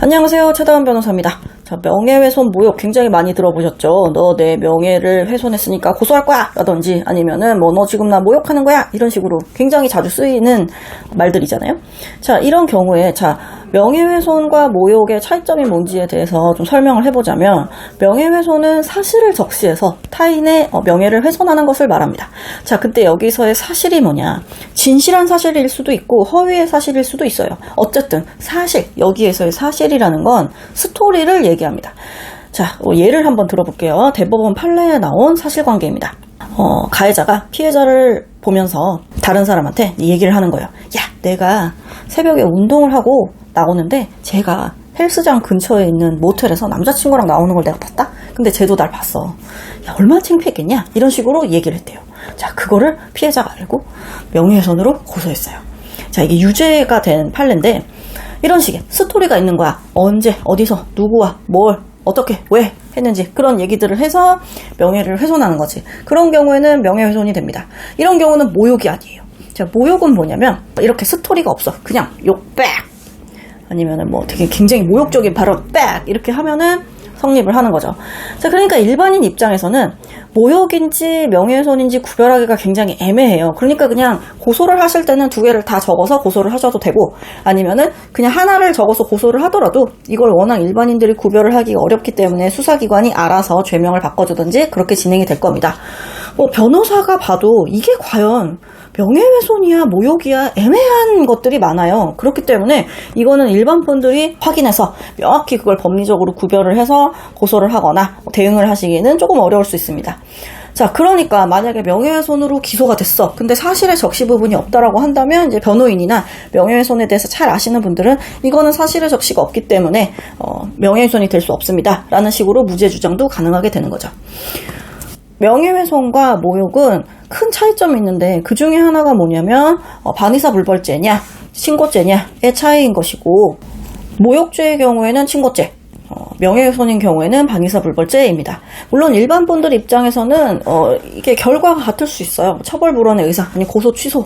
안녕하세요. 최다은 변호사입니다. 자, 명예훼손 모욕 굉장히 많이 들어보셨죠? 너 내 명예를 훼손했으니까 고소할 거야! 라든지 아니면은 뭐 너 지금 나 모욕하는 거야! 이런 식으로 굉장히 자주 쓰이는 말들이잖아요. 자, 이런 경우에 자, 명예훼손과 모욕의 차이점이 뭔지에 대해서 좀 설명을 해보자면 명예훼손은 사실을 적시해서 타인의 어, 명예를 훼손하는 것을 말합니다. 자, 근데 여기서의 사실이 뭐냐? 진실한 사실일 수도 있고 허위의 사실일 수도 있어요. 어쨌든 사실 여기에서의 사실이라는 건 스토리를 얘기 합니다. 자, 어, 예를 한번 들어볼게요. 대법원 판례에 나온 사실관계입니다. 어, 가해자가 피해자를 보면서 다른 사람한테 이 얘기를 하는 거예요. 야, 내가 새벽에 운동을 하고 나오는데 제가 헬스장 근처에 있는 모텔에서 남자친구랑 나오는 걸 내가 봤다? 근데 쟤도 날 봤어. 야, 얼마나 창피했겠냐? 이런 식으로 얘기를 했대요. 자, 그거를 피해자가 알고 명예훼손으로 고소했어요. 자, 이게 유죄가 된 판례인데 이런 식의 스토리가 있는 거야. 언제, 어디서, 누구와, 뭘, 어떻게, 왜 했는지 그런 얘기들을 해서 명예를 훼손하는 거지. 그런 경우에는 명예훼손이 됩니다. 이런 경우는 모욕이 아니에요. 자, 모욕은 뭐냐면 이렇게 스토리가 없어. 그냥 욕 빽! 아니면은 뭐 되게 굉장히 모욕적인 발언 빽! 이렇게 하면은 성립을 하는 거죠. 자, 그러니까 일반인 입장에서는 모욕인지 명예훼손인지 구별하기가 굉장히 애매해요. 그러니까 그냥 고소를 하실 때는 두 개를 다 적어서 고소를 하셔도 되고 아니면은 그냥 하나를 적어서 고소를 하더라도 이걸 워낙 일반인들이 구별을 하기가 어렵기 때문에 수사기관이 알아서 죄명을 바꿔주든지 그렇게 진행이 될 겁니다. 뭐 변호사가 봐도 이게 과연 명예훼손이야 모욕이야 애매한 것들이 많아요. 그렇기 때문에 이거는 일반 분들이 확인해서 명확히 그걸 법리적으로 구별을 해서 고소를 하거나 대응을 하시기는 조금 어려울 수 있습니다. 자, 그러니까 만약에 명예훼손으로 기소가 됐어. 근데 사실의 적시 부분이 없다라고 한다면 이제 변호인이나 명예훼손에 대해서 잘 아시는 분들은 이거는 사실의 적시가 없기 때문에 어, 명예훼손이 될 수 없습니다. 라는 식으로 무죄 주장도 가능하게 되는 거죠. 명예훼손과 모욕은 큰 차이점이 있는데 그 중에 하나가 뭐냐면 어, 반의사 불벌죄냐 친고죄냐의 차이인 것이고 모욕죄의 경우에는 친고죄 어, 명예훼손인 경우에는 반의사 불벌죄입니다. 물론 일반 분들 입장에서는 어, 이게 결과가 같을 수 있어요. 처벌 불원의 의사 아니 고소 취소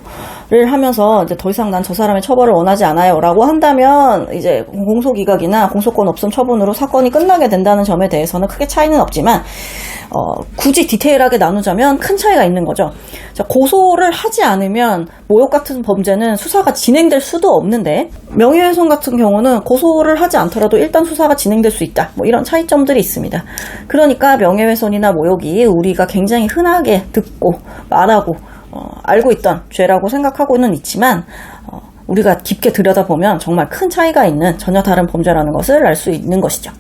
를 하면서 이제 더 이상 난 저 사람의 처벌을 원하지 않아요라고 한다면 이제 공소 기각이나 공소권 없음 처분으로 사건이 끝나게 된다는 점에 대해서는 크게 차이는 없지만 어, 굳이 디테일하게 나누자면 큰 차이가 있는 거죠. 자, 고소를 하지 않으면 모욕 같은 범죄는 수사가 진행될 수도 없는데 명예훼손 같은 경우는 고소를 하지 않더라도 일단 수사가 진행될 수 있다. 뭐 이런 차이점들이 있습니다. 그러니까 명예훼손이나 모욕이 우리가 굉장히 흔하게 듣고 말하고 어, 알고 있던 죄라고 생각하고는 있지만 어, 우리가 깊게 들여다보면 정말 큰 차이가 있는 전혀 다른 범죄라는 것을 알 수 있는 것이죠.